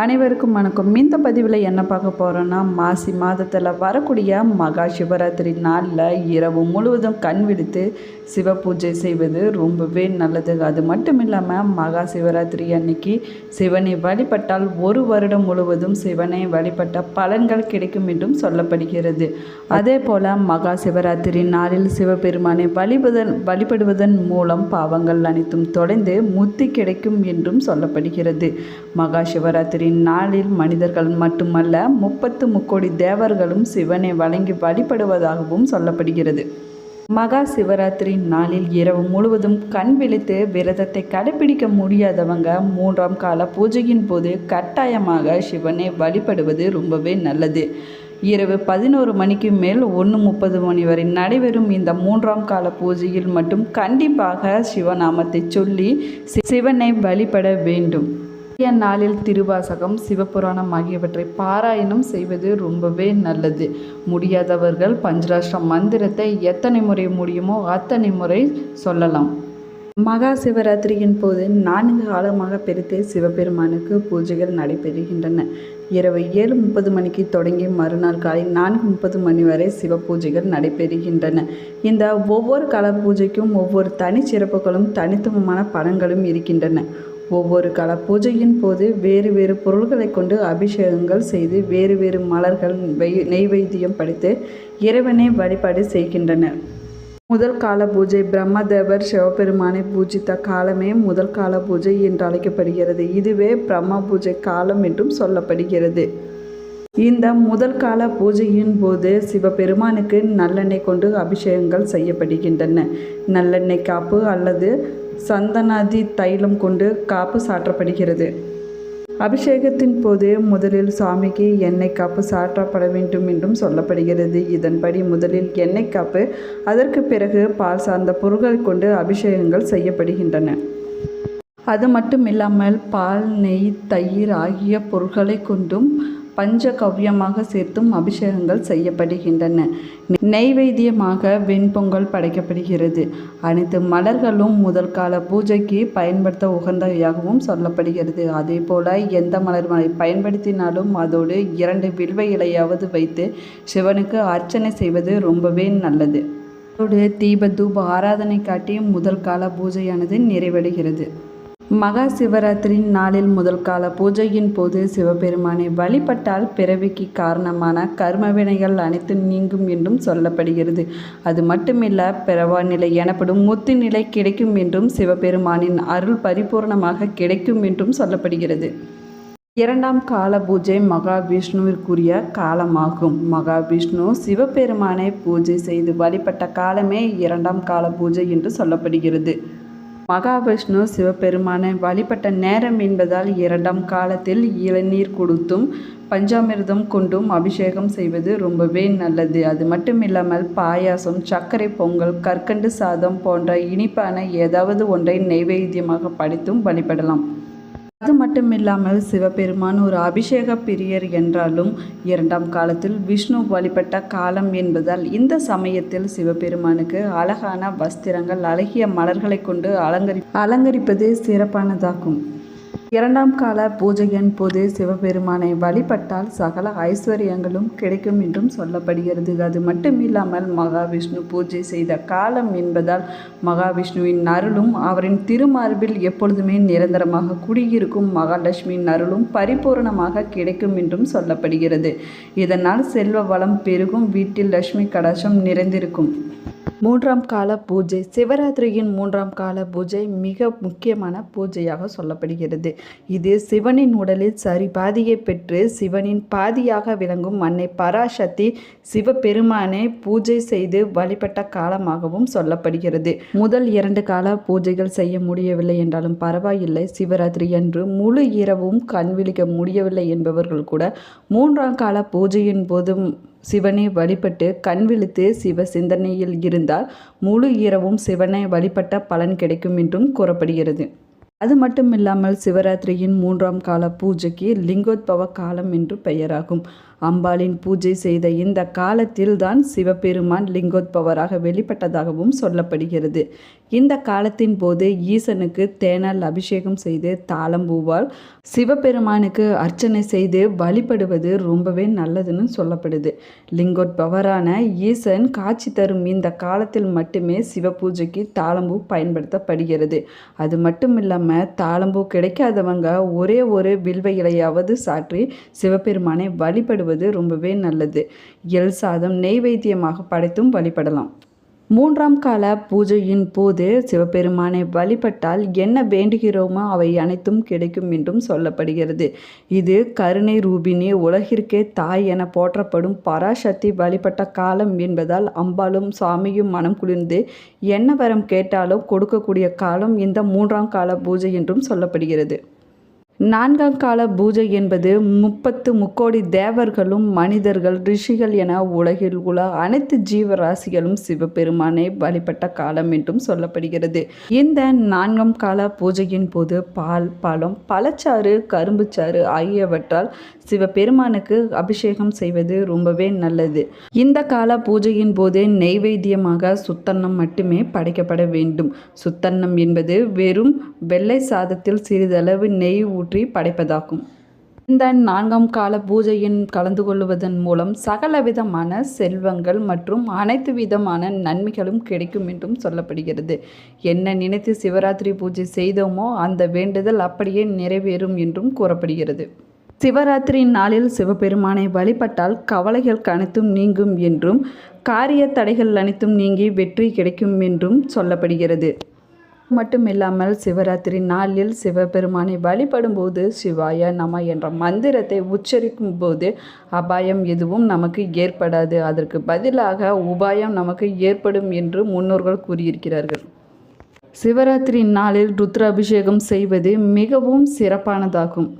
அனைவருக்கும் வணக்கம். இந்த பதிவில் என்ன பார்க்க போகிறோன்னா மாசி மாதத்தில் வரக்கூடிய மகா சிவராத்திரி நாளில் இரவு முழுவதும் கண் விழித்து சிவ பூஜை செய்வது ரொம்பவே நல்லது. அது மட்டும் இல்லாமல் மகா சிவராத்திரி அன்னைக்கு சிவனை வழிபட்டால் ஒரு வருடம் முழுவதும் சிவனை வழிபட்ட பலன்கள் கிடைக்கும் என்றும் சொல்லப்படுகிறது. அதே போல் மகா சிவராத்திரி நாளில் சிவபெருமானை வழிபதன் வழிபடுவதன் மூலம் பாவங்கள் அனைத்தும் தொலைந்து முத்தி கிடைக்கும் என்றும் சொல்லப்படுகிறது. மகா சிவராத்திரி நாளில் மனிதர்கள் மட்டுமல்ல முப்பத்து முக்கோடி தேவர்களும் சிவனை வழங்கி வழிபடுவதாகவும் சொல்லப்படுகிறது. மகா சிவராத்திரி நாளில் இரவு முழுவதும் கண் விழித்து விரதத்தை கடைபிடிக்க முடியாதவங்க மூன்றாம் கால பூஜையின் போது கட்டாயமாக சிவனை வழிபடுவது ரொம்பவே நல்லது. இரவு பதினோரு மணிக்கு மேல் ஒன்று முப்பது மணி வரை நடைபெறும் இந்த மூன்றாம் கால பூஜையில் மட்டும் கண்டிப்பாக சிவநாமத்தை சொல்லி சி- சிவனை வழிபட வேண்டும். நாளில் திருவாசகம் சிவபுராணம் ஆகியவற்றை பாராயணம் செய்வது ரொம்பவே நல்லது. முடியாதவர்கள் பஞ்சராஷ்டிர மந்திரத்தை எத்தனை முறை முடியுமோ அத்தனை முறை சொல்லலாம். மகா சிவராத்திரியின் போது நான்கு காலமாக பிரித்து சிவபெருமானுக்கு பூஜைகள் நடைபெறுகின்றன. இரவு ஏழு முப்பது மணிக்கு தொடங்கி மறுநாள் காலை நான்கு முப்பது மணி வரை சிவ பூஜைகள் நடைபெறுகின்றன. இந்த ஒவ்வொரு கால பூஜைக்கும் ஒவ்வொரு தனிச்சிறப்புகளும் தனித்துவமான பலன்களும் இருக்கின்றன. ஒவ்வொரு கால பூஜையின் போது வேறு வேறு பொருள்களை கொண்டு அபிஷேகங்கள் செய்து வேறு வேறு மலர்கள் நெய்வேத்தியம் படித்து இறைவனை வழிபாடு செய்கின்றனர். முதல் கால பூஜை பிரம்மதேவர் சிவபெருமானை பூஜித்த காலமே முதல் கால பூஜை என்று அழைக்கப்படுகிறது. இதுவே பிரம்ம பூஜை காலம் என்றும் சொல்லப்படுகிறது. இந்த முதல் கால பூஜையின் போது சிவபெருமானுக்கு நல்லெண்ணெய் கொண்டு அபிஷேகங்கள் செய்யப்படுகின்றன. நல்லெண்ணெய் காப்பு அல்லது சந்தனாதி தைலம் கொண்டு காப்பு சாற்றப்படுகிறது. அபிஷேகத்தின் போது முதலில் சுவாமிக்கு எண்ணெய் காப்பு சாற்றப்பட வேண்டும் என்றும் சொல்லப்படுகிறது. இதன்படி முதலில் எண்ணெய் காப்பு அதற்கு பிறகு பால் சார்ந்த பொருட்களை கொண்டு அபிஷேகங்கள் செய்யப்படுகின்றன. அது மட்டும் இல்லாமல் பால் நெய் தயிர் ஆகிய பொருட்களை கொண்டும் பஞ்சகவ்யமாக சேர்த்தும் அபிஷேகங்கள் செய்யப்படுகின்றன. நெய்வேத்தியமாக வெண்பொங்கல் படைக்கப்படுகிறது. அனைத்து மலர்களும் முதல் கால பூஜைக்கு பயன்படுத்த உகந்தவையாகவும் சொல்லப்படுகிறது. அதே போல எந்த மலர் பயன்படுத்தினாலும் அதோடு இரண்டு வில்வ இலையாவது வைத்து சிவனுக்கு அர்ச்சனை செய்வது ரொம்பவே நல்லது. அதோடு தீப தூப ஆராதனை காட்டி முதல் கால பூஜையானது நிறைவடைகிறது. மகா சிவராத்திரியின் நாளில் முதல் கால பூஜையின் போது சிவபெருமானை வழிபட்டால் பிறவிக்கு காரணமான கர்மவினைகள் அனைத்து நீங்கும் என்றும் சொல்லப்படுகிறது. அது மட்டுமில்ல பிறவா நிலை எனப்படும் முத்து நிலை கிடைக்கும் என்றும் சிவபெருமானின் அருள் பரிபூர்ணமாக கிடைக்கும் என்றும் சொல்லப்படுகிறது. இரண்டாம் கால பூஜை மகாவிஷ்ணுவிற்குரிய காலமாகும். மகாவிஷ்ணு சிவபெருமானை பூஜை செய்து வழிபட்ட காலமே இரண்டாம் கால பூஜை என்று சொல்லப்படுகிறது. மகாவிஷ்ணு சிவபெருமானை வழிபட்ட நேரம் என்பதால் இரண்டாம் காலத்தில் இளநீர் கொடுத்தும் பஞ்சாமிர்தம் கொண்டும் அபிஷேகம் செய்வது ரொம்பவே நல்லது. அது மட்டும் இல்லாமல் பாயாசம் சர்க்கரை பொங்கல் கற்கண்டு சாதம் போன்ற இனிப்பான ஏதாவது ஒன்றை நைவேத்தியமாக படித்தும் வழிபடலாம். அது மட்டும் இல்லாமல் சிவபெருமான் ஒரு அபிஷேக பிரியர் என்றாலும் இரண்டாம் காலத்தில் விஷ்ணு வழிபட்ட காலம் என்பதால் இந்த சமயத்தில் சிவபெருமானுக்கு அழகான வஸ்திரங்கள் அழகிய மலர்களை கொண்டு அலங்கரி அலங்கரிப்பது சிறப்பானதாகும். இரண்டாம் கால பூஜையின் போது சிவபெருமானை வழிபட்டால் சகல ஐஸ்வர்யங்களும் கிடைக்கும் என்றும் சொல்லப்படுகிறது. அது மட்டுமில்லாமல் மகாவிஷ்ணு பூஜை செய்த காலம் என்பதால் மகாவிஷ்ணுவின் அருளும் அவரின் திருமார்பில் எப்பொழுதுமே நிரந்தரமாக குடியிருக்கும் மகாலட்சுமியின் அருளும் பரிபூரணமாக கிடைக்கும் என்றும் சொல்லப்படுகிறது. இதனால் செல்வ வளம் பெருகும் வீட்டில் லட்சுமி கடாசம் நிறைந்திருக்கும். மூன்றாம் கால பூஜை சிவராத்திரியின் மூன்றாம் கால பூஜை மிக முக்கியமான பூஜையாக சொல்லப்படுகிறது. இது சிவனின் உடலில் சரி பாதியை பெற்று சிவனின் பாதியாக விளங்கும் அன்னை பராசக்தி சிவபெருமானை பூஜை செய்து வழிபட்ட காலமாகவும் சொல்லப்படுகிறது. முதல் இரண்டு கால பூஜைகள் செய்ய முடியவில்லை என்றாலும் பரவாயில்லை. சிவராத்திரி அன்று முழு இரவும் கண் விழிக்க முடியவில்லை என்பவர்கள் கூட மூன்றாம் கால பூஜையின் போதும் சிவனை வழிபட்டு கண் விழித்து சிவ சிந்தனையில் இருந்தால் முழு இரவும் சிவனை வழிபட்ட பலன் கிடைக்கும் என்றும் கூறப்படுகிறது. அது மட்டும் இல்லாமல் சிவராத்திரியின் மூன்றாம் கால பூஜைக்கு லிங்கோத்பவ காலம் என்று பெயராகும். அம்பாளின் பூஜை செய்த இந்த காலத்தில்தான் சிவபெருமான் லிங்கோத்பவராக வெளிப்பட்டதாகவும் சொல்லப்படுகிறது. இந்த காலத்தின் போது ஈசனுக்கு தேனால் அபிஷேகம் செய்து தாளம்பூவால் சிவபெருமானுக்கு அர்ச்சனை செய்து வழிபடுவது ரொம்பவே நல்லதுன்னு சொல்லப்படுது. லிங்கோத்பவரான ஈசன் காட்சி தரும் இந்த காலத்தில் மட்டுமே சிவபூஜைக்கு தாளம்பூ பயன்படுத்தப்படுகிறது. அது மட்டும் இல்லாமல் தாளம்பூ கிடைக்காதவங்க ஒரே ஒரு வில்வ இலையாவது சாற்றி சிவபெருமானை வழிபடுவது ரொம்பவே நல்லது. எல் சாதம் நெய்வேத்தியமாக படைத்தும் வழிபடலாம். மூன்றாம் கால பூஜையின் போது சிவபெருமானை வழிபட்டால் என்ன வேண்டுகிறோமோ அவை அனைத்தும் கிடைக்கும் என்றும் சொல்லப்படுகிறது. இது கருணை ரூபினி உலகிற்கே தாய் என போற்றப்படும் பராசக்தி வழிபட்ட காலம் என்பதால் அம்பாலும் சுவாமியும் மனம் குளிர்ந்து என்ன வரம் கேட்டாலும் கொடுக்கக்கூடிய காலம் இந்த மூன்றாம் கால பூஜை என்றும் சொல்லப்படுகிறது. நான்காம் கால பூஜை என்பது முப்பத்து முக்கோடி தேவர்களும் மனிதர்கள் ரிஷிகள் என உலகில் உள்ள அனைத்து ஜீவராசிகளும் சிவபெருமானை வழிபட்ட காலம் என்றும் சொல்லப்படுகிறது. இந்த நான்காம் கால பூஜையின் போது பால் பழம் பழச்சாறு கரும்புச்சாறு ஆகியவற்றால் சிவபெருமானுக்கு அபிஷேகம் செய்வது ரொம்பவே நல்லது. இந்த கால பூஜையின் போது நெய்வேத்தியமாக சுத்தன்னம் மட்டுமே படைக்கப்பட வேண்டும். சுத்தன்னம் என்பது வெறும் வெள்ளை சாதத்தில் சிறிதளவு நெய் ஊற்றி படைப்பதாகும். இந்த நான்காம் கால பூஜையின் கலந்து கொள்வதன் மூலம் சகல விதமான செல்வங்கள் மற்றும் அனைத்து விதமான நன்மைகளும் கிடைக்கும் என்றும் சொல்லப்படுகிறது. என்ன நினைத்து சிவராத்திரி பூஜை செய்தோமோ அந்த வேண்டுதல் அப்படியே நிறைவேறும் என்றும் கூறப்படுகிறது. சிவராத்திரி நாளில் சிவபெருமானை வழிபட்டால் கவலைகள் அனைத்தும் நீங்கும் என்றும் காரிய தடைகள் அனைத்தும் நீங்கி வெற்றி கிடைக்கும் என்றும் சொல்லப்படுகிறது. மட்டுமில்லாமல் சிவராத்திரி நாளில் சிவபெருமானை வழிபடும்போது சிவாய நம என்ற மந்திரத்தை உச்சரிக்கும் போது அபாயம் எதுவும் நமக்கு ஏற்படாது. அதற்கு பதிலாக உபாயம் நமக்கு ஏற்படும் என்று முன்னோர்கள் கூறியிருக்கிறார்கள். சிவராத்திரி நாளில் ருத்ராபிஷேகம் செய்வது மிகவும் சிறப்பானதாகும்.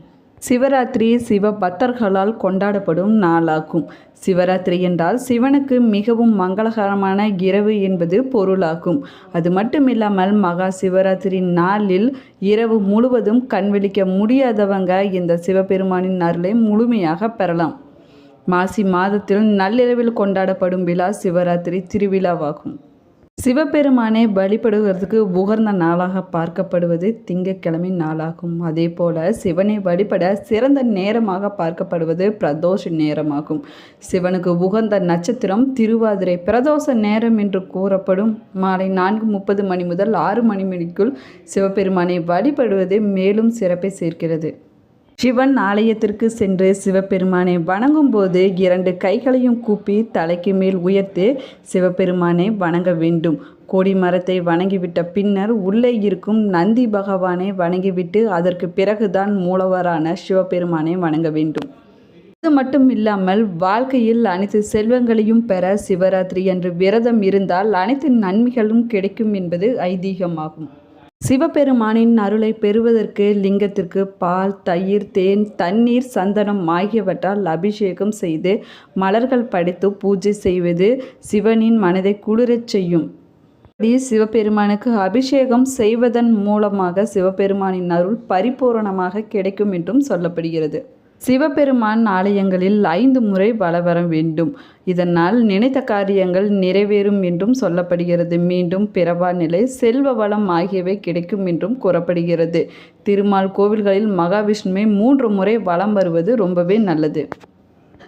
சிவராத்திரி சிவ பக்தர்களால் கொண்டாடப்படும் நாளாகும். சிவராத்திரி என்றால் சிவனுக்கு மிகவும் மங்களகரமான இரவு என்பது பொருளாகும். அது மட்டுமில்லாமல் மகா சிவராத்திரி நாளில் இரவு முழுவதும் கண்விழிக்க முடியாதவங்க இந்த சிவபெருமானின் அருளை முழுமையாக பெறலாம். மாசி மாதத்தில் நள்ளிரவில் கொண்டாடப்படும் விழா சிவராத்திரி திருவிழாவாகும். சிவபெருமானை வழிபடுவதற்கு உகர்ந்த நாளாக பார்க்கப்படுவது திங்கட்கிழமை நாளாகும். அதே போல சிவனை வழிபட சிறந்த நேரமாக பார்க்கப்படுவது பிரதோஷ நேரமாகும். சிவனுக்கு உகந்த நட்சத்திரம் திருவாதிரை பிரதோஷ நேரம் என்று கூறப்படும். மாலை நான்கு முப்பது மணி முதல் ஆறு மணி மணிக்குள் சிவபெருமானை வழிபடுவது மேலும் சிறப்பை சேர்க்கிறது. சிவன் ஆலயத்திற்கு சென்று சிவபெருமானை வணங்கும்போது இரண்டு கைகளையும் கூப்பி தலைக்கு மேல் உயர்த்து சிவபெருமானை வணங்க வேண்டும். கோடி மரத்தை வணங்கிவிட்ட பின்னர் உள்ளே இருக்கும் நந்தி பகவானை வணங்கிவிட்டு அதற்கு பிறகுதான் மூலவரான சிவபெருமானை வணங்க வேண்டும். அது மட்டும் இல்லாமல் வாழ்க்கையில் அனைத்து செல்வங்களையும் பெற சிவராத்திரி என்று விரதம் இருந்தால் அனைத்து நன்மைகளும் கிடைக்கும் என்பது ஐதீகமாகும். சிவபெருமானின் அருளை பெறுவதற்கு லிங்கத்திற்கு பால் தயிர் தேன் தண்ணீர் சந்தனம் ஆகியவற்றால் அபிஷேகம் செய்து மலர்கள் படைத்து பூஜை செய்வது சிவனின் மனதை குளிரச் செய்யும். இப்படி சிவபெருமானுக்கு அபிஷேகம் செய்வதன் மூலமாக சிவபெருமானின் அருள் பரிபூரணமாக கிடைக்கும் என்றும் சொல்லப்படுகிறது. சிவபெருமான் ஆலயங்களில் ஐந்து முறை வளவர வேண்டும். இதனால் நினைத்த காரியங்கள் நிறைவேறும் என்றும் சொல்லப்படுகிறது. மீண்டும் பிறவா நிலை செல்வ வளம் ஆகியவை கிடைக்கும் என்றும் கூறப்படுகிறது. திருமால் கோவில்களில் மகாவிஷ்ணுவை மூன்று முறை வலம் வருவது ரொம்பவே நல்லது.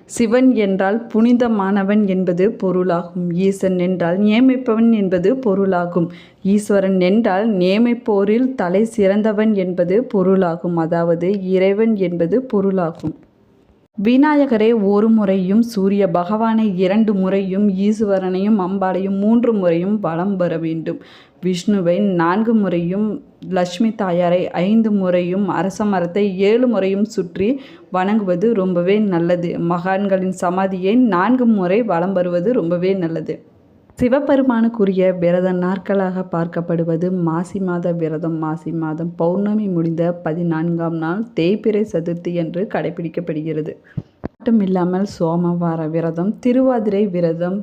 சிவன் என்றால் புனிதமானவன் என்பது பொருளாகும். ஈசன் என்றால் நியமிப்பவன் என்பது பொருளாகும். ஈஸ்வரன் என்றால் நியமிப்போரில் தலை சிறந்தவன் என்பது பொருளாகும். அதாவது இறைவன் என்பது பொருளாகும். விநாயகரே ஒரு முறையும் சூரிய பகவானை இரண்டு முறையும் ஈஸ்வரனையும் அம்பாளையும் மூன்று முறையும் வலம் வர வேண்டும். விஷ்ணுவை நான்கு முறையும் லட்சுமி தாயாரை ஐந்து முறையும் அரச மரத்தை ஏழு முறையும் சுற்றி வணங்குவது ரொம்பவே நல்லது. மகான்களின் சமாதியை நான்கு முறை வலம் வருவது ரொம்பவே நல்லது. சிவபெருமானுக்குரிய விரத நாட்களாக பார்க்கப்படுவது மாசி மாத விரதம் மாசி மாதம் பௌர்ணமி முடிந்த பதினான்காம் நாள் தேய்பிறை சதுர்த்தி என்று கடைபிடிக்கப்படுகிறது. மட்டும் இல்லாமல் சோமவார விரதம் திருவாதிரை விரதம்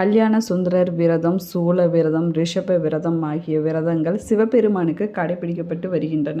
கல்யாண சுந்தரர் விரதம் சூல விரதம் ரிஷப விரதம் ஆகிய விரதங்கள் சிவபெருமானுக்கு கடைபிடிக்கப்பட்டு வருகின்றன.